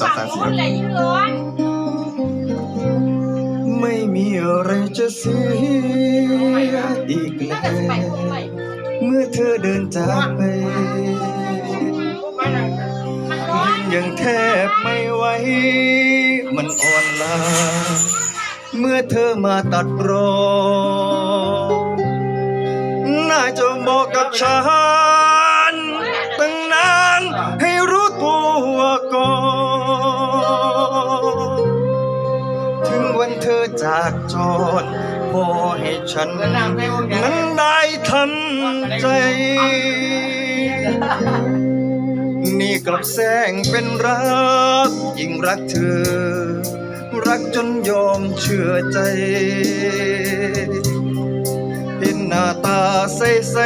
สองสามสี่ฝั่งนู้นแหละยิ่งร้อนไม่มีอะไรจะเสียอีกแล้วเมื่อเธอเดินจากไปมันยังแทบไม่ไหวมันอ่อนล้าเมื่อเธอมาตัดรองน่าจะบอกกับฉัน เธอจากจรพอให้ฉันนั้นได้ทำใจ นี่กลับแสงเป็นรัก ยิ่งรักเธอ รักจนยอมเชื่อใจเห็นหน้าตาใสใส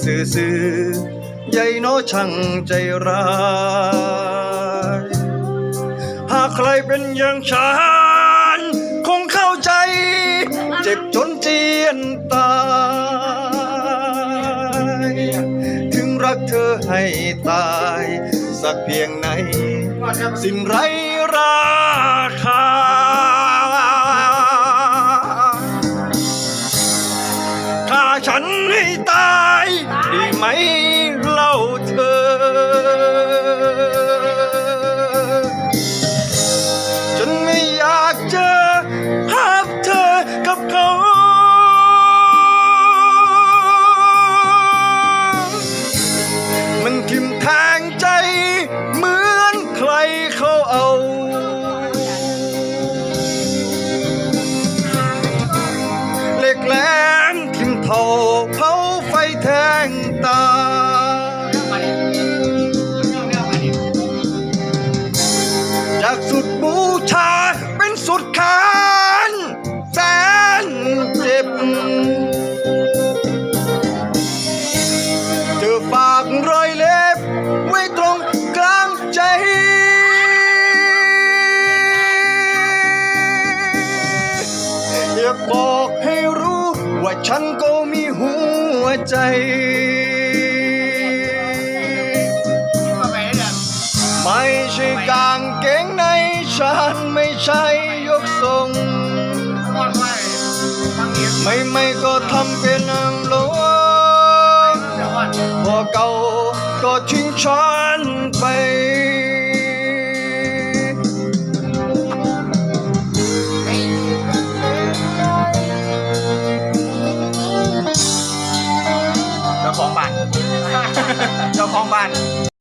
ซื่อซื่อๆใหญ่โนอช่างใจร้าย หากใครเป็นอย่างฉัน จ็บจนเจียนตาย ถึงรักเธอให้ตาย สักเพียงไหน สิ่งไรราคาถ้าฉันให้ตาย ดีไหมเล่าเธอ บอกให้รู้ ว่าฉันก็มีหัวใจ ไม่ใช่กางเกงในฉันไม่ใช่ยกทรง ไม่ไม่ก็ทำเป็นนางหลวงพอเก่าก็ทิ้งฉันไป บ้าน เจ้าของบ้าน